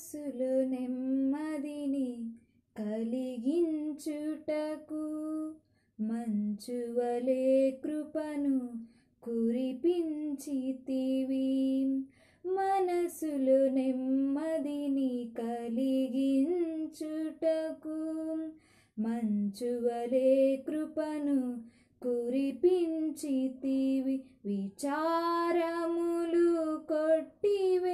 మనసులు నెమ్మదిని కలిగించుటకు మంచువలే కృపను కురిపించితివి. మనసులు నెమ్మదిని కలిగించుటకు మంచువలే కృపను కురిపించితివి. విచారములు కొట్టివి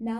నా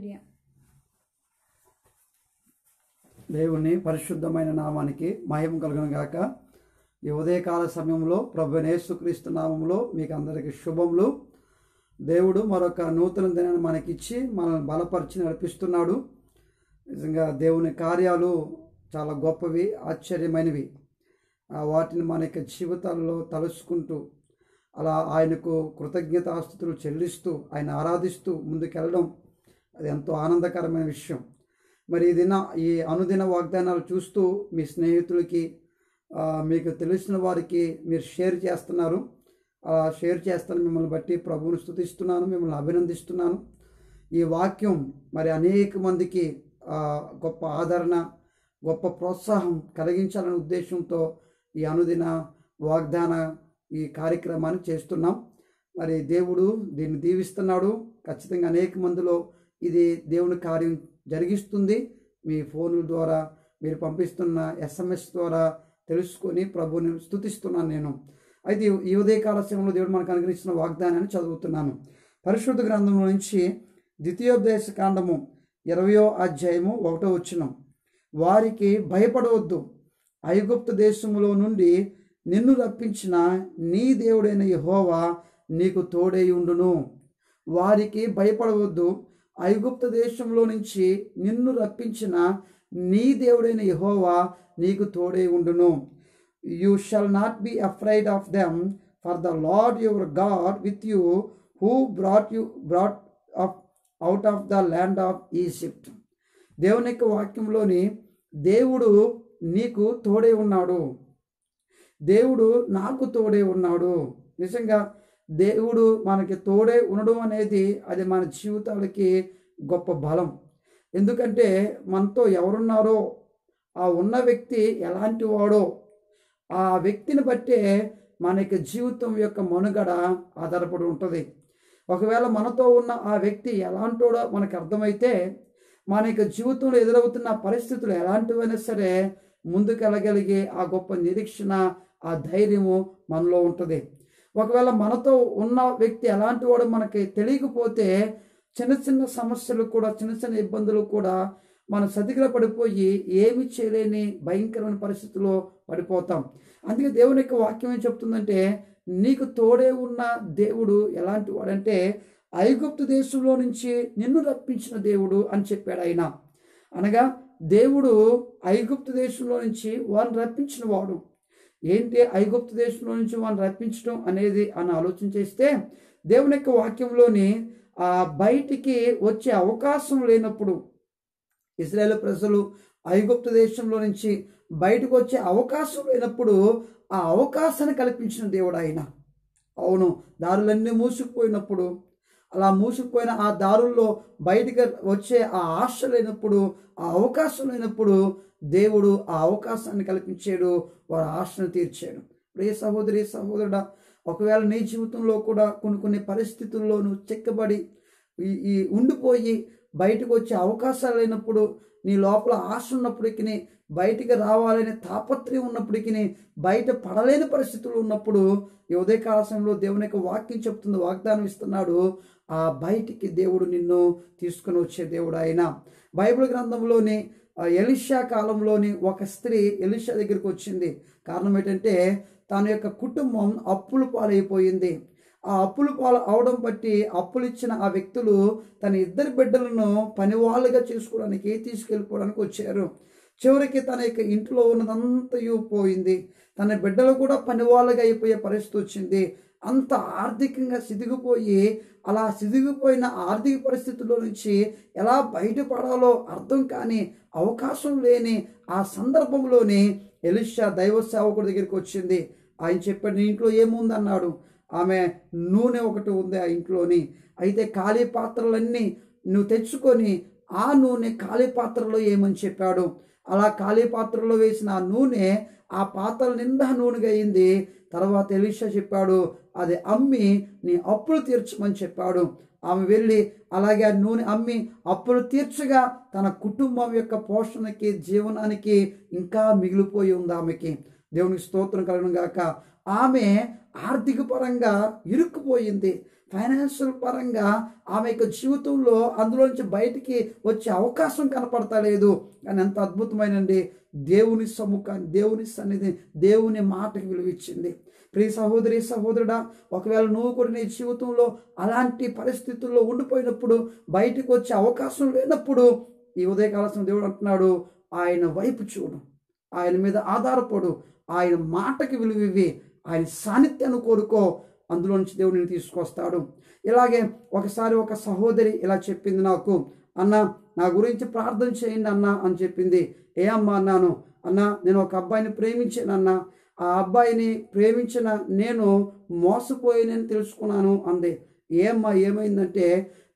హల్లెలూయా దేవుని పరిశుద్ధమైన నామానికి మహిమ కలుగును గాక. ఈ ఉదయకాల సమయంలో ప్రభు నేసుక్రీస్తు నామంలో మీకు అందరికీ శుభములు. దేవుడు మరొక నూతన దినాన్ని మనకిచ్చి మనల్ని బలపరిచి నడిపిస్తున్నాడు. నిజంగా దేవుని కార్యాలు చాలా గొప్పవి ఆశ్చర్యమైనవి. వాటిని మన యొక్క జీవితాల్లో తలుసుకుంటూ అలా ఆయనకు కృతజ్ఞతాస్తుతులు చెల్లిస్తూ ఆయన ఆరాధిస్తూ ముందుకెళ్ళడం అది ఎంతో ఆనందకరమైన విషయం. మరి ఈ దిన ఈ అనుదిన వాగ్దానాలు చూస్తూ మీ స్నేహితులకి మీకు తెలిసిన వారికి మీరు షేర్ చేస్తున్నారు. అలా షేర్ చేస్తాను మిమ్మల్ని బట్టి ప్రభువుని స్థుతిస్తున్నాను మిమ్మల్ని అభినందిస్తున్నాను. ఈ వాక్యం మరి అనేక మందికి గొప్ప ఆదరణ గొప్ప ప్రోత్సాహం కలిగించాలనే ఉద్దేశంతో ఈ అనుదిన వాగ్దాన ఈ కార్యక్రమాన్ని చేస్తున్నాం. మరి దేవుడు దీన్ని దీవిస్తున్నాడు. ఖచ్చితంగా అనేక మందిలో ఇది దేవుని కార్యం జరిగిస్తుంది. మీ ఫోన్ల ద్వారా మీరు పంపిస్తున్న ఎస్ఎంఎస్ ద్వారా తెలుసుకొని ప్రభుని స్థుతిస్తున్నాను నేను. అయితే ఈ- ఈ ఉదయకాల సమయంలో దేవుడు మనకు అనుగ్రహించిన వాగ్దానాన్ని చదువుతున్నాను. పరిశుద్ధ గ్రంథంలో నుంచి ద్వితీయోపదేశ కాండము ఇరవయో అధ్యాయము ఒకటో వచ్చినం వారికి భయపడవద్దు. ఐగుప్తు దేశములో నుండి నిన్ను రప్పించిన నీ దేవుడైన యహోవా నీకు తోడై ఉండును. వారికి భయపడవద్దు. ఐగుప్త దేశంలో నుంచి నిన్ను రప్పించిన నీ దేవుడైన యహోవా నీకు తోడై ఉండును. You shall not be afraid of them for the Lord your God with you who brought you brought up out of the land of Egypt దేవుని యొక్క వాక్యంలోని దేవుడు నీకు తోడే ఉన్నాడు. దేవుడు నాకు తోడే ఉన్నాడు. నిజంగా దేవుడు మనకి తోడే ఉండడం అనేది అది మన జీవితాలకి గొప్ప బలం. ఎందుకంటే మనతో ఎవరున్నారో ఆ ఉన్న వ్యక్తి ఎలాంటి వాడో ఆ వ్యక్తిని బట్టే మన యొక్క జీవితం యొక్క మనుగడ ఆధారపడి ఉంటుంది. ఒకవేళ మనతో ఉన్న ఆ వ్యక్తి ఎలాంటోడో మనకు అర్థమైతే మన యొక్క జీవితంలో ఎదురవుతున్న పరిస్థితులు ఎలాంటివైనా సరే ముందుకెళ్ళగలిగే ఆ గొప్ప నిరీక్షణ ఆ ధైర్యము మనలో ఉంటుంది. ఒకవేళ మనతో ఉన్న వ్యక్తి ఎలాంటి వాడు మనకి తెలియకపోతే చిన్న చిన్న సమస్యలు కూడా చిన్న చిన్న ఇబ్బందులు కూడా మనం సతికిల పడిపోయి ఏమి చేయలేని భయంకరమైన పరిస్థితుల్లో పడిపోతాం. అందుకే దేవుని యొక్క వాక్యం ఏం చెప్తుందంటే నీకు తోడే ఉన్న దేవుడు ఎలాంటి వాడంటే ఐగుప్తు దేశంలో నుంచి నిన్ను రప్పించిన దేవుడు అని చెప్పాడు ఆయన. అనగా దేవుడు ఐగుప్తు దేశంలో నుంచి వారిని రప్పించిన వాడు. ఏంటి ఐగుప్తు దేశంలో నుంచి వాళ్ళని రప్పించడం అనేది అని ఆలోచన చేస్తే దేవుని యొక్క వాక్యంలోని ఆ బయటికి వచ్చే అవకాశం లేనప్పుడు ఇస్రాయేల్ ప్రజలు ఐగుప్తు దేశంలో నుంచి బయటకు వచ్చే అవకాశం లేనప్పుడు ఆ అవకాశాన్ని కల్పించిన దేవుడు ఆయన. అవును దారులన్నీ మూసుకుపోయినప్పుడు అలా మూసుకుపోయిన ఆ దారుల్లో బయటికి వచ్చే ఆ ఆశ లేనప్పుడు ఆ అవకాశం లేనప్పుడు దేవుడు ఆ అవకాశాన్ని కల్పించాడు. వారి ఆశను తీర్చాడు. ప్రియ సహోదరి సహోదరుడా ఒకవేళ నీ జీవితంలో కూడా కొన్ని కొన్ని పరిస్థితుల్లో నువ్వు చెక్కబడి ఈ ఈ ఉండిపోయి బయటకు వచ్చే అవకాశాలు లేనప్పుడు నీ లోపల ఆశ ఉన్నప్పటికీ బయటికి రావాలనే తాపత్రయం ఉన్నప్పటికీ బయట పడలేని పరిస్థితులు ఉన్నప్పుడు ఈ ఉదయకాల సమయంలో దేవుని యొక్క వాక్యం చెప్తుంది వాగ్దానం ఇస్తున్నాడు. ఆ బయటికి దేవుడు నిన్ను తీసుకుని వచ్చే దేవుడు ఆయన. బైబిల్ గ్రంథంలోని ఎలిషా కాలంలోని ఒక స్త్రీ ఎలిషా దగ్గరికి వచ్చింది. కారణం ఏంటంటే తన యొక్క కుటుంబం అప్పులు పాలైపోయింది. ఆ అప్పులు పాలు అవడం బట్టి అప్పులు ఇచ్చిన ఆ వ్యక్తులు తన ఇద్దరు బిడ్డలను పనివాళ్ళుగా చేసుకోవడానికి తీసుకెళ్ళిపోవడానికి వచ్చారు. చివరికి తన యొక్క ఇంట్లో ఉన్నదంతయు పోయింది. తన బిడ్డలు కూడా పనివాళ్ళుగా అయిపోయే పరిస్థితి వచ్చింది. అంత ఆర్థికంగా సిదిగిపోయి అలా సిదిగిపోయిన ఆర్థిక పరిస్థితుల్లో నుంచి ఎలా బయటపడాలో అర్థం కాని అవకాశం లేని ఆ సందర్భంలోనే ఎలిషా దైవ సేవకుడి దగ్గరికి వచ్చింది. ఆయన చెప్పాడు నీ ఇంట్లో ఏముంది? అన్నాడు. ఆమె నూనె ఒకటి ఉంది ఆ ఇంట్లోని. అయితే ఖాళీ పాత్రలన్నీ నువ్వు తెచ్చుకొని ఆ నూనె ఖాళీ పాత్రలో ఏమని చెప్పాడు? అలా ఖాళీ పాత్రలో వేసిన ఆ నూనె ఆ పాత్ర నిండా నూనెగా అయింది. తర్వాత ఎలిషా చెప్పాడు అది అమ్మి నీ అప్పులు తీర్చమని చెప్పాడు. ఆమె వెళ్ళి అలాగే ఆ నూనె అమ్మి అప్పులు తీర్చగా తన కుటుంబం యొక్క పోషణకి జీవనానికి ఇంకా మిగిలిపోయి ఉంది ఆమెకి. దేవునికి స్తోత్రం కలగడం గాక. ఆమె ఆర్థిక పరంగా ఇరుక్కుపోయింది. ఫైనాన్షియల్ పరంగా ఆమె యొక్క జీవితంలో అందులో నుంచి బయటికి వచ్చే అవకాశం కనపడతలేదు. కానీ ఎంత అద్భుతమైనండి. దేవుని సముఖాన్ని దేవుని సన్నిధి దేవుని మాటకి విలువిచ్చింది. ప్రియ సహోదరి సహోదరుడా ఒకవేళ నువ్వు కూడా నీ జీవితంలో అలాంటి పరిస్థితుల్లో ఉండిపోయినప్పుడు బయటకు వచ్చే అవకాశం లేనప్పుడు ఈ ఉదయకాలం దేవుడు అంటున్నాడు ఆయన వైపు చూడు. ఆయన మీద ఆధారపడు. ఆయన మాటకి విలువివి ఆయన సాన్నిధ్యాన్ని కోరుకో అందులో నుంచి దేవుడు నేను తీసుకొస్తాడు. ఇలాగే ఒకసారి ఒక సహోదరి ఇలా చెప్పింది నాకు అన్న నా గురించి ప్రార్థన చేయండి అన్న అని చెప్పింది. ఏ అమ్మా అన్నాను. అన్న నేను ఒక అబ్బాయిని ప్రేమించానన్న ఆ అబ్బాయిని ప్రేమించిన నేను మోసపోయానని తెలుసుకున్నాను అంది. ఏమ్మా ఏమైందంటే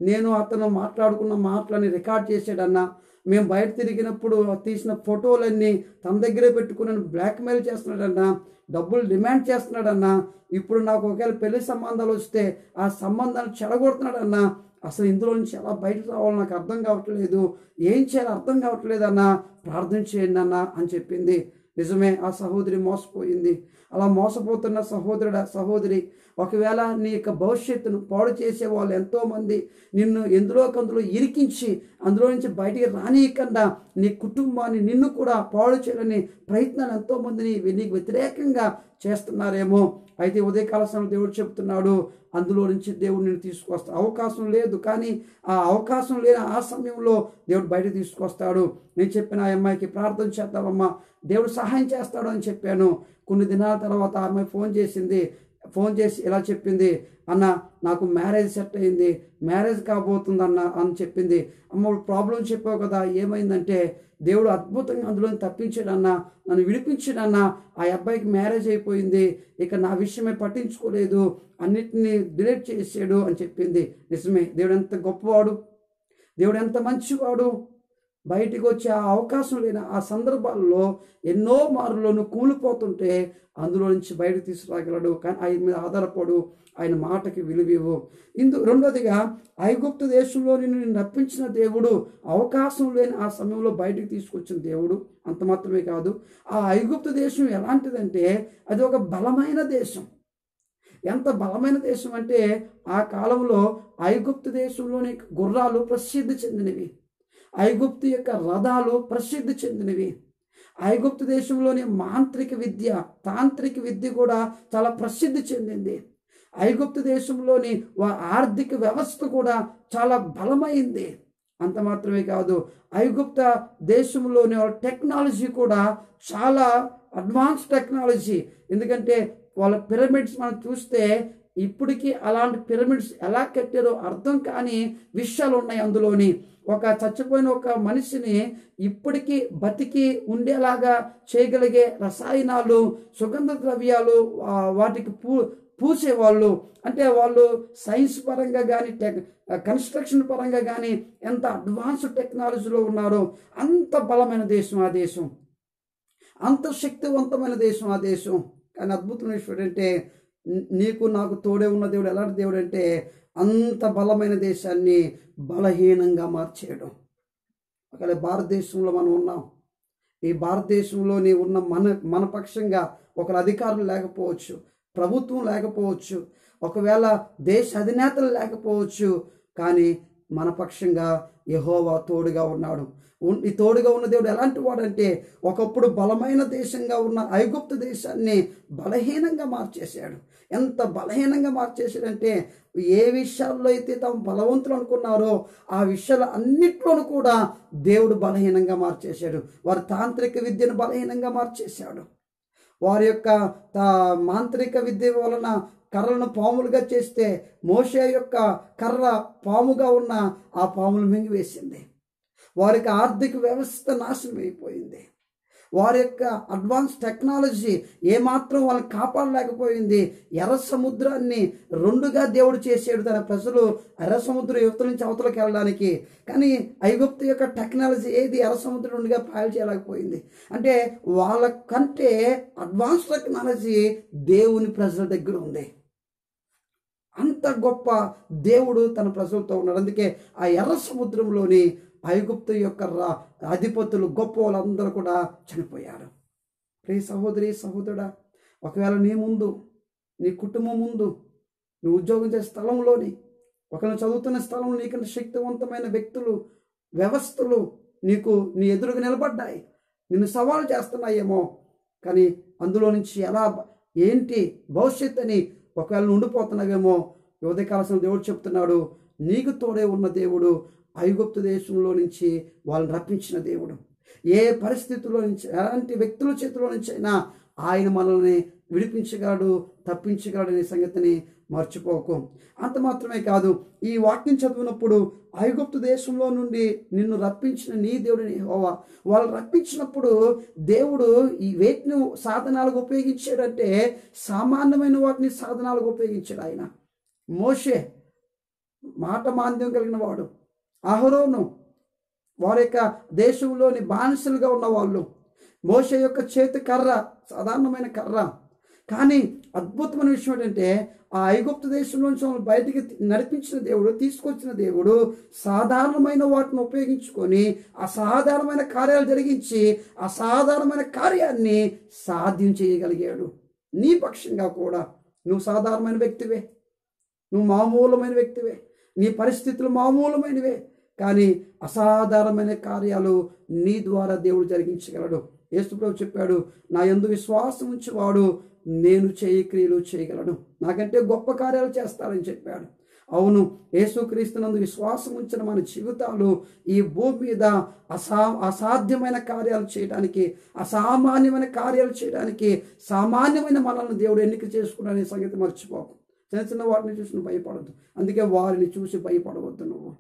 నేను అతను మాట్లాడుకున్న మాటలని రికార్డ్ చేశాడన్నా మేము బయట తిరిగినప్పుడు తీసిన ఫోటోలన్నీ తన దగ్గరే పెట్టుకుని బ్లాక్మెయిల్ చేస్తున్నాడన్నా డబ్బులు డిమాండ్ చేస్తున్నాడన్నా ఇప్పుడు నాకు ఒకవేళ పెళ్ళి సంబంధాలు వస్తే ఆ సంబంధాలు చెడగొడుతున్నాడన్నా అసలు ఇందులో నుంచి ఎలా బయటకు రావాలో నాకు అర్థం కావట్లేదు. ఏం చేయాలో అర్థం కావట్లేదన్నా ప్రార్థన చేయండి అన్న అని చెప్పింది. నిజమే ఆ సహోదరి మోసపోయింది. అలా మోసపోతున్న సహోదరుడ సహోదరి ఒకవేళ నీ యొక్క భవిష్యత్తును పాడు చేసే వాళ్ళు ఎంతోమంది నిన్ను ఎందులో కందులో ఇరికించి అందులో నుంచి బయటికి రానియకుండా నీ కుటుంబాన్ని నిన్ను కూడా పాడు చేయాలని ప్రయత్నాలు ఎంతోమందిని నీకు వ్యతిరేకంగా చేస్తున్నారేమో. అయితే ఉదయకాల సమయంలో దేవుడు చెప్తున్నాడు అందులో నుంచి దేవుడు నేను తీసుకొస్తా అవకాశం లేదు కానీ ఆ అవకాశం లేని ఆ సమయంలో దేవుడు బయట తీసుకొస్తాడు నేను చెప్పిన ఆ అమ్మాయికి ప్రార్థన చేద్దామమ్మా దేవుడు సహాయం చేస్తాడు అని చెప్పాను. కొన్ని దినాల తర్వాత ఆమె ఫోన్ చేసింది. ఫోన్ చేసి ఇలా చెప్పింది? అన్న నాకు మ్యారేజ్ సెట్ అయింది. మ్యారేజ్ కాబోతుందన్న అని చెప్పింది. అమ్మ ప్రాబ్లం చెప్పావు కదా ఏమైందంటే దేవుడు అద్భుతంగా అందులో తప్పించాడన్న నన్ను విడిపించాడన్న ఆ అబ్బాయికి మ్యారేజ్ అయిపోయింది. ఇక నా విషయమే పట్టించుకోలేదు. అన్నిటినీ డిలీట్ చేసాడు అని చెప్పింది. నిజమే దేవుడు ఎంత గొప్పవాడు. దేవుడు ఎంత మంచివాడు. బయటికి వచ్చే ఆ అవకాశం లేని ఆ సందర్భాల్లో ఎన్నో మార్లోనూ కూలిపోతుంటే అందులో నుంచి బయటకు తీసుకురాగలడు. కానీ ఆయన మీద ఆధారపడు. ఆయన మాటకి విలువివు ఇందు రెండోదిగా ఐగుప్తు దేశంలో నిన్ను నప్పించిన దేవుడు అవకాశం లేని ఆ సమయంలో బయటకు తీసుకొచ్చిన దేవుడు. అంత మాత్రమే కాదు ఆ ఐగుప్తు దేశం ఎలాంటిదంటే అది ఒక బలమైన దేశం. ఎంత బలమైన దేశం అంటే ఆ కాలంలో ఐగుప్తు దేశంలోని గుర్రాలు ప్రసిద్ధి చెందినవి. ఐగుప్తు యొక్క రథాలు ప్రసిద్ధి చెందినవి. ఐగుప్తు దేశంలోని మాంత్రిక విద్య తాంత్రిక విద్య కూడా చాలా ప్రసిద్ధి చెందింది. ఐగుప్తు దేశంలోని వా- ఆర్థిక వ్యవస్థ కూడా చాలా బలమైంది. అంత మాత్రమే కాదు ఐగుప్త దేశంలోని వాళ్ళ టెక్నాలజీ కూడా చాలా అడ్వాన్స్ టెక్నాలజీ. ఎందుకంటే వాళ్ళ పిరమిడ్స్ మనం చూస్తే ఇప్పటికీ అలాంటి పిరమిడ్స్ ఎలా కట్టారో అర్థం కాని విషయాలు ఉన్నాయి అందులోని. ఒక చచ్చిపోయిన ఒక మనిషిని ఇప్పటికీ బతికి ఉండేలాగా చేయగలిగే రసాయనాలు సుగంధ ద్రవ్యాలు వాటికి పూ పూసేవాళ్ళు. అంటే వాళ్ళు సైన్స్ పరంగా కానీ టెక్ కన్స్ట్రక్షన్ పరంగా కానీ ఎంత అడ్వాన్స్డ్ టెక్నాలజీలో ఉన్నారో అంత బలమైన దేశం ఆ దేశం. అంత శక్తివంతమైన దేశం ఆ దేశం. కానీ అద్భుతమైన ఏంటంటే నీకు నాకు తోడే ఉన్న దేవుడు ఎలాంటి దేవుడు అంటే అంత బలమైన దేశాన్ని బలహీనంగా మార్చేయడం. ఒకవేళ భారతదేశంలో మనం ఉన్నాం ఈ భారతదేశంలోని ఉన్న మన మన పక్షంగా ఒకరు అధికారులు లేకపోవచ్చు ప్రభుత్వం లేకపోవచ్చు ఒకవేళ దేశ అధినేతలు లేకపోవచ్చు కానీ మన పక్షంగా యహోవా తోడుగా ఉన్నాడు. ఈ తోడుగా ఉన్న దేవుడు ఎలాంటి వాడంటే ఒకప్పుడు బలమైన దేశంగా ఉన్న ఐగుప్తు దేశాన్ని బలహీనంగా మార్చేశాడు. ఎంత బలహీనంగా మార్చేశాడంటే ఏ విషయాల్లో అయితే తాము బలవంతులు అనుకున్నారో ఆ విషయాలు అన్నిట్లోనూ కూడా దేవుడు బలహీనంగా మార్చేశాడు. వారి తాంత్రిక విద్యను బలహీనంగా మార్చేశాడు. వారి యొక్క తా- మాంత్రిక విద్య వలన కర్రలను పాములుగా చేస్తే మోషే యొక్క కర్ర పాముగా ఉన్న ఆ పాములు మింగివేసింది వారికి ఆర్థిక వ్యవస్థ నాశనం అయిపోయింది. వారి యొక్క అడ్వాన్స్ టెక్నాలజీ ఏమాత్రం వాళ్ళని కాపాడలేకపోయింది. ఎర్ర సముద్రాన్ని రెండుగా దేవుడు చేసేడు తన ప్రజలు. ఎర్ర సముద్రం యువతల నుంచి అవతలకి వెళ్ళడానికి. కానీ ఐగుప్తు యొక్క టెక్నాలజీ ఏది ఎర్ర సముద్రం రెండుగా పాయలు చేయలేకపోయింది. అంటే వాళ్ళ కంటే అడ్వాన్స్ టెక్నాలజీ దేవుని ప్రజల దగ్గర ఉంది. అంత గొప్ప దేవుడు తన ప్రజలతో ఉన్నాడు. అందుకే ఆ ఎర్ర సముద్రంలోని ఐగుప్తు యొక్క రా- అధిపతులు గొప్ప వాళ్ళందరూ కూడా చనిపోయారు. ప్రియ సహోదరి సహోదరుడా ఒకవేళ నీ ముందు నీ కుటుంబం ముందు నువ్వు ఉద్యోగం చేసే స్థలంలోని ఒకరిని చదువుతున్న స్థలంలో నీకంటే శక్తివంతమైన వ్యక్తులు వ్యవస్థలు నీకు నీ ఎదురుగా నిలబడ్డాయి. నిన్ను సవాలు చేస్తున్నాయేమో. కానీ అందులో నుంచి ఎలా ఏంటి భవిష్యత్ అని ఒకవేళ ఉండిపోతున్నావేమో యువతి కాలసిన దేవుడు చెప్తున్నాడు నీకు తోడే ఉన్న దేవుడు ఐగుప్తు దేశంలో నుంచి వాళ్ళని రప్పించిన దేవుడు. ఏ పరిస్థితుల్లో నుంచి ఎలాంటి వ్యక్తుల చేతిలో నుంచి అయినా ఆయన మనల్ని విడిపించగలడు తప్పించగలడు అనే సంగతిని మర్చిపోకు. అంత మాత్రమే కాదు ఈ వాక్యం చదివినప్పుడు ఐగుప్తు దేశంలో నుండి నిన్ను రప్పించిన నీ దేవుడిని హోవా వాళ్ళు రప్పించినప్పుడు దేవుడు ఈ వేటిని సాధనాలకు ఉపయోగించాడంటే సామాన్యమైన వాటిని సాధనాలకు ఉపయోగించాడు ఆయన. మోషే మాట మాంద్యం కలిగిన వాడు. అహరోను వారి యొక్క దేశంలోని బానిసలుగా ఉన్న వాళ్ళు. యొక్క చేతి కర్ర సాధారణమైన కర్ర. కానీ అద్భుతమైన విషయం ఏంటంటే ఆ ఐగుప్తు దేశంలోంచి బయటికి నడిపించిన దేవుడు తీసుకొచ్చిన దేవుడు సాధారణమైన వాటిని ఉపయోగించుకొని అసాధారణమైన కార్యాలు జరిగించి అసాధారణమైన కార్యాన్ని సాధ్యం చేయగలిగాడు. నీ పక్షంగా కూడా. నువ్వు సాధారణమైన వ్యక్తివే. నువ్వు మామూలమైన వ్యక్తివే. నీ పరిస్థితులు మామూలమైనవే. కానీ అసాధారణమైన కార్యాలు నీ ద్వారా దేవుడు జరిగించగలడు. యేసుప్రభు చెప్పాడు నా యందు విశ్వాసం ఉంచేవాడు నేను చేయి క్రియలు చేయగలను. నాకంటే గొప్ప కార్యాలు చేస్తాడని చెప్పాడు. అవును యేసుక్రీస్తునందు విశ్వాసం ఉంచిన మన జీవితాలు ఈ భూమి మీద అసా అసాధ్యమైన కార్యాలు చేయడానికి అసామాన్యమైన కార్యాలు చేయడానికి సామాన్యమైన మనల్ని దేవుడు ఎన్నిక చేసుకున్నాడనే సంగతి మర్చిపోకు. చిన్న చిన్న వాటిని చూసి భయపడద్దు. అందుకే వారిని చూసి భయపడవద్దు నువ్వు.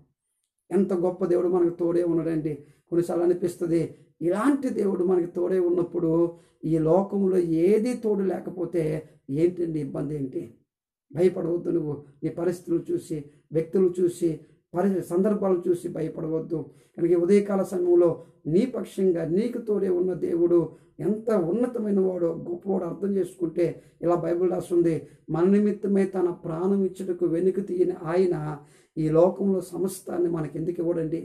ఎంత గొప్ప దేవుడు మనకు తోడే ఉన్నాడండి. కొన్నిసార్లు అనిపిస్తుంది ఇలాంటి దేవుడు మనకి తోడే ఉన్నప్పుడు ఈ లోకంలో ఏది తోడు లేకపోతే ఏంటండి ఇబ్బంది ఏంటి? భయపడవద్దు నువ్వు. నీ పరిస్థితులు చూసి వ్యక్తులు చూసి పరి సందర్భాలు చూసి భయపడవద్దు. కనుక ఉదయకాల సమయంలో నీ పక్షంగా నీకు తోడే ఉన్న దేవుడు ఎంత ఉన్నతమైన వాడు గొప్పవాడు అర్థం చేసుకుంటే ఇలా బైబిల్ రాస్తుంది మన నిమిత్తమై తన ప్రాణం ఇచ్చుటకు వెనుక తీయని ఆయన ఈ లోకంలో సమస్తాన్ని మనకి ఎందుకు ఇవ్వడండి?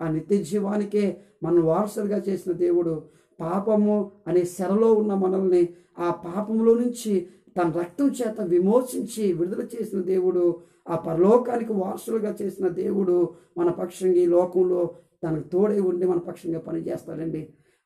ఆ నిత్య జీవానికే మనం వారసులుగా చేసిన దేవుడు పాపము అనే శరలో ఉన్న మనల్ని ఆ పాపంలో నుంచి తన రక్తం చేత విమోచించి విడుదల చేసిన దేవుడు ఆ పరలోకానికి వారసులుగా చేసిన దేవుడు మన పక్షంగా ఈ లోకంలో తనకు తోడై ఉండి మన పక్షంగా పనిచేస్తాడండి.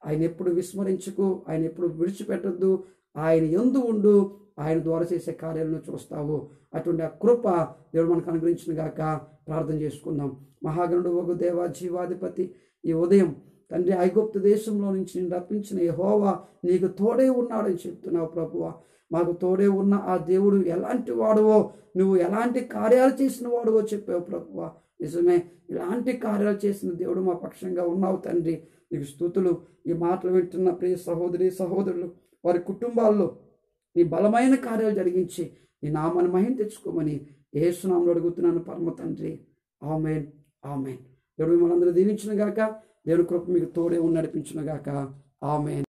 ఆయన ఎప్పుడు విస్మరించుకు ఆయన ఎప్పుడు విడిచిపెట్టద్దు ఆయన ఎందు ఉండు ఆయన ద్వారా చేసే కార్యాలను చూస్తావు. అటువంటి ఆ కృప దేవుడు మనకు అనుగ్రహించిన గాక ప్రార్థన చేసుకుందాం. మహాగణుడు ఒక దేవ జీవాధిపతి ఈ ఉదయం తండ్రి ఐగుప్తు దేశంలో నుంచి నేను రప్పించిన యెహోవా నీకు తోడే ఉన్నాడని చెప్తున్నావు ప్రభువ. మాకు తోడే ఉన్న ఆ దేవుడు ఎలాంటి వాడువో నువ్వు ఎలాంటి కార్యాలు చేసిన వాడువో చెప్పావు ప్రభువా. నిజమే ఇలాంటి కార్యాలు చేసిన దేవుడు మా పక్షంగా ఉన్నావు తండ్రి. నీకు స్థుతులు ఈ మాటలు వింటున్న ప్రియ సహోదరి సహోదరులు వారి కుటుంబాల్లో నీ బలమైన కార్యాలు జరిగించి నీ నామాన్ని మహిం తెచ్చుకోమని ఏసునామలు అడుగుతున్నాను పరమ తండ్రి. Amen amen. దేవుడు మిమ్మల్ని అందరూ దీవించిన గాక దేవుడు కృప మీకు తోడే ఉన్న నడిపించిన గాక ఆమెన్.